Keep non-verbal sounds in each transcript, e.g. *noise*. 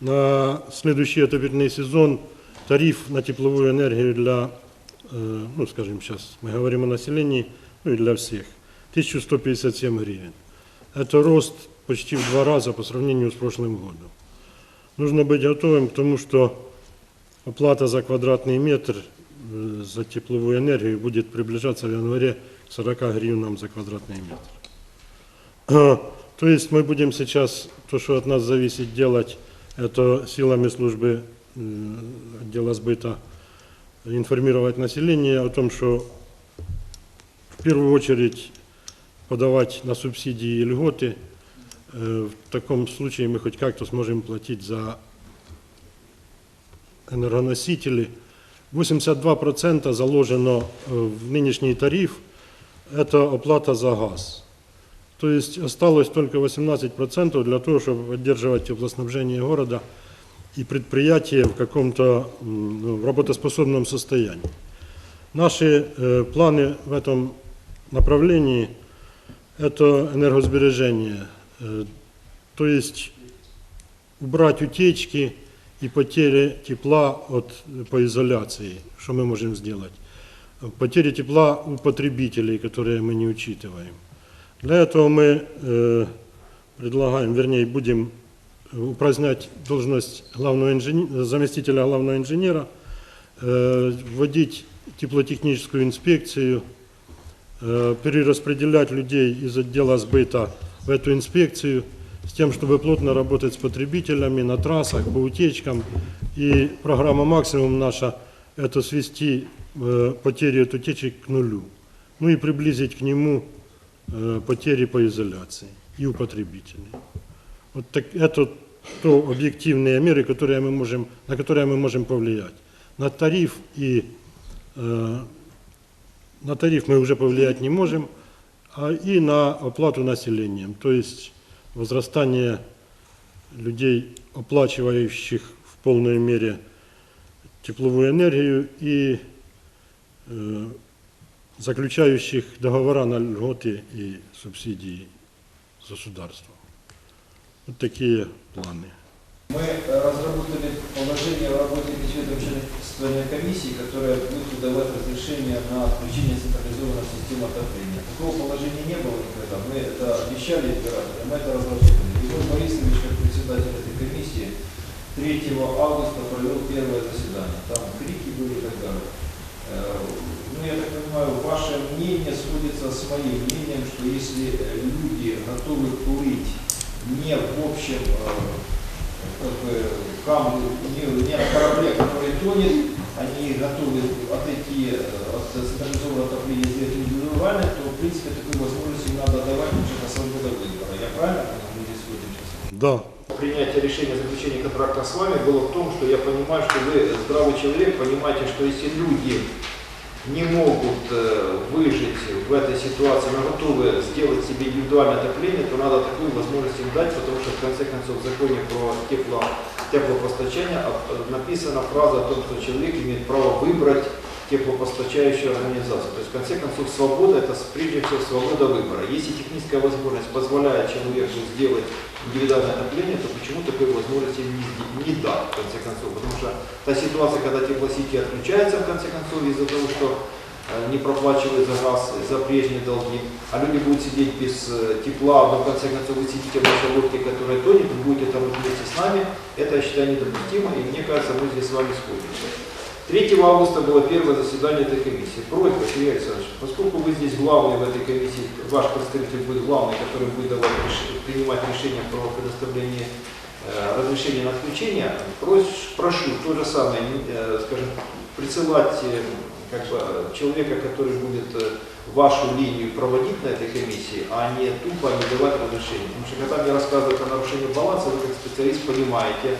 на следующий отопительный сезон тариф на тепловую энергию для, э, ну, скажем, сейчас мы говорим о населении, ну и для всех, 1157 гривен. Это рост почти в два раза по сравнению с прошлым годом. Нужно быть готовым к тому, что оплата за квадратный метр э, за тепловую энергию будет приближаться в январе к 40 гривнам за квадратный метр. *clears throat* То есть мы будем сейчас, то, что от нас зависит делать, это силами службы отдела сбыта информировать население о том, что в первую очередь подавать на субсидии и льготы. Э, В таком случае мы хоть как-то сможем платить за энергоносители. 82% заложено э, в нынешний тариф, это оплата за газ. То есть осталось только 18% для того, чтобы поддерживать теплоснабжение города и предприятие в каком-то в работоспособном состоянии. Наши э, планы в этом направлении – это энергосбережение, э, то есть убрать утечки и потери тепла от, по изоляции, что мы можем сделать. Потери тепла у потребителей, которые мы не учитываем. Для этого мы э, предлагаем, вернее, будем упразднять должность главного инженера, заместителя главного инженера, э, вводить теплотехническую инспекцию, э, перераспределять людей из отдела сбыта в эту инспекцию с тем, чтобы плотно работать с потребителями на трассах, по утечкам. И программа «Максимум» наша – это свести потери от утечек к нулю. Ну и приблизить к нему потери по изоляции и у потребителей. Вот так, это то объективные меры, которые мы можем, на которые мы можем повлиять. На тариф и э, на тариф мы уже повлиять не можем, а и на оплату населением, то есть возрастание людей, оплачивающих в полной мере тепловую энергию и э, заключающих договора на льготы и субсидии с государством. Вот такие планы. Мы э, разработали положение о работе бюджетной комиссии, которая будет выдавать разрешение на отключение централизованной системы отопления. Такого положения не было никогда. Мы это обещали избирателям, мы это разработали. Егор Борисович, как председатель этой комиссии, 3 августа провел первое заседание. Там крики были и так далее. Ну, я так понимаю, ваше мнение сходится с моим мнением, что если э, люди готовы курить не в общем э, как бы, камне, не, не на корабле, который тонет, они готовы отойти э, от централизованного отопления и сделать индивидуально, то в принципе такую возможность им надо давать, что это свобода выбора. Я правильно мы здесь сходим сейчас? Да, принятие решения о заключении контракта с вами было в том, что я понимаю, что вы здравый человек, понимаете, что если люди не могут э, выжить в этой ситуации, но готовы сделать себе индивидуальное отопление, то надо такую возможность им дать, потому что в конце концов в законе про тепло, теплопостачание а, написана фраза о том, что человек имеет право выбрать теплопостачающую организацию. То есть в конце концов свобода это прежде всего свобода выбора. Если техническая возможность позволяет человеку сделать индивидуальное отопление, то почему такой возможности не, не дать, в конце концов? Потому что та ситуация, когда теплосети отключаются, в конце концов, из-за того, что э, не проплачивают за газ, за прежние долги, а люди будут сидеть без э, тепла, но в конце концов вы сидите в нашей лодке, которая тонет, вы будете там вместе с нами, это, я считаю, недопустимо, и мне кажется, мы здесь с вами сходимся. 3 августа было первое заседание этой комиссии. Просьба, Сергей Александрович, поскольку вы здесь главный в этой комиссии, ваш представитель будет главный, который будет давать, принимать решение про предоставление э, разрешения на отключение, прос- прошу то же самое, э, скажем, присылать э, как бы, человека, который будет вашу линию проводить на этой комиссии, а не тупо не давать разрешение. Потому что когда мне рассказывают о нарушении баланса, вы как специалист понимаете,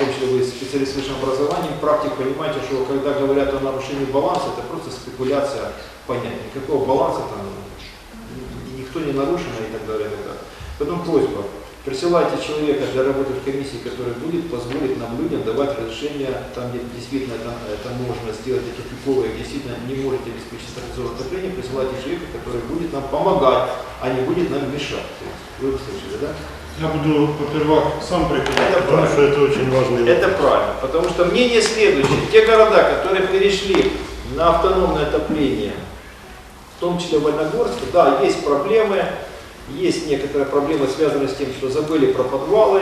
том числе вы специалист с высшим образованием, практик, понимаете, что когда говорят о нарушении баланса, это просто спекуляция понятия. Никакого баланса там ни- никто не нарушен и так далее. И так далее. Поэтому просьба, присылайте человека для работы в комиссии, который будет позволить нам людям давать разрешение там, где действительно это, это можно сделать, эти тупиковые, действительно не можете обеспечить стабилизованное отопление, присылайте человека, который будет нам помогать, а не будет нам мешать. Есть, вы услышали, да? Я буду, во-первых, сам приходить, Это потому что это очень важный вопрос. Это правильно, потому что мнение следующее. Те города, которые перешли на автономное отопление, в том числе Вольногорск, да, есть проблемы, есть некоторые проблемы, связанные с тем, что забыли про подвалы.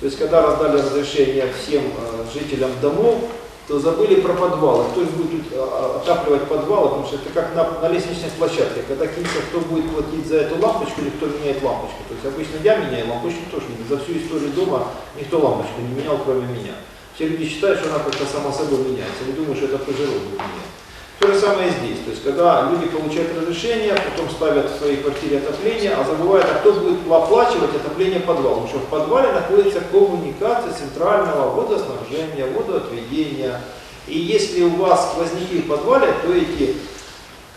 То есть, когда раздали разрешение всем э, жителям домов, то забыли про подвалы. Кто будет тут э, отапливать подвалы, потому что это как на, на лестничной площадке. Когда кинется, кто будет платить за эту лампочку или кто меняет лампочку. То есть обычно я меняю лампочку тоже За всю историю дома никто лампочку не менял, кроме меня. Все люди считают, что она как-то сама собой меняется. Они думают, что это пожирок будет менять. То же самое здесь. То есть, когда люди получают разрешение, потом ставят в своей квартире отопление, а забывают, а кто будет оплачивать отопление подвала. Потому что в подвале находится коммуникация центрального водоснабжения, водоотведения. И если у вас сквозняки в подвале, то эти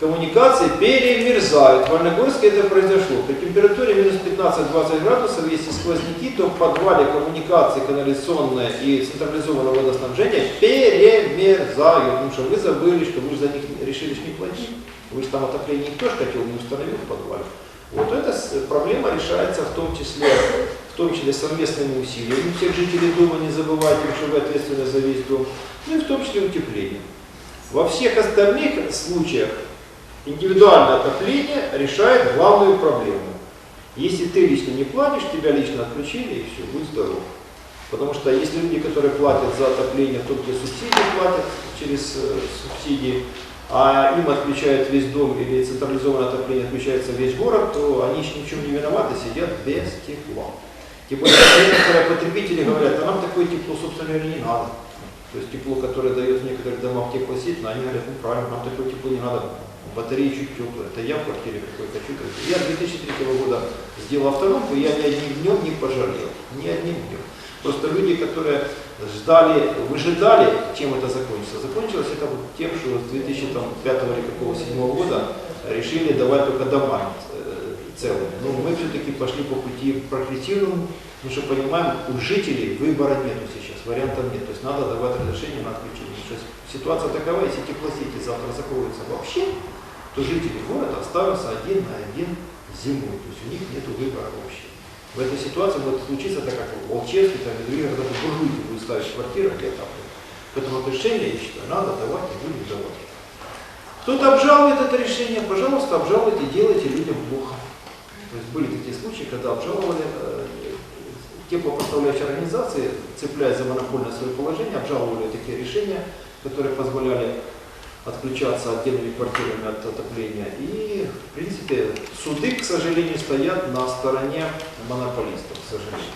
коммуникации перемерзают. В Вольногорске это произошло. При температуре минус 15-20 градусов, если сквозняки, то в подвале коммуникации канализационное и централизованное водоснабжение перемерзают. Потому что вы забыли, что вы за них решили не платить. Вы же там отопление никто же хотел не установил в подвале. Вот эта проблема решается в том числе, в том числе совместными усилиями всех жителей дома, не забывайте, что вы ответственны за весь дом, ну и в том числе утеплением. Во всех остальных случаях индивидуальное отопление решает главную проблему. Если ты лично не платишь, тебя лично отключили и все, будь здоров. Потому что если люди, которые платят за отопление, том числе субсидии платят через э, субсидии, а им отключают весь дом или централизованное отопление отключается весь город, то они ни в не виноваты, сидят без тепла. Тем некоторые потребители говорят, а нам такое тепло, собственно говоря, не надо. То есть тепло, которое дает в некоторых домах теплосеть, они говорят, ну правильно, нам такое тепло не надо, батареи чуть теплые, это я в квартире какой хочу. Я 2003 года сделал автономку, я ни одним днем не пожалел, ни одним днем. Просто люди, которые ждали, выжидали, чем это закончится. Закончилось это вот тем, что с 2005 или какого 2007 года решили давать только дома э, целыми. Но мы все-таки пошли по пути прогрессивному, потому что понимаем, у жителей выбора нету сейчас, вариантов нет. То есть надо давать разрешение на отключение. Потому что ситуация такова, если теплосети завтра закроются вообще, то жители города останутся один на один зимой. То есть у них нет выбора вообще. В этой ситуации может случиться так, как в Волчевске, так и других городах, буржуйки будут ставить квартиры, где там. Поэтому это решение, я считаю, надо давать и будем давать. Кто-то обжалует это решение, пожалуйста, обжалуйте, делайте людям плохо. То есть были такие случаи, когда обжаловали э, теплопоставляющие организации, цепляясь за монопольное свое положение, обжаловали такие решения, которые позволяли отключаться отдельными квартирами от отопления. И, в принципе, суды, к сожалению, стоят на стороне монополистов, к сожалению.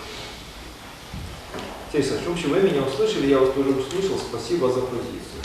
Сергей Александрович, в общем, вы меня услышали, я вас тоже услышал. Спасибо за позицию.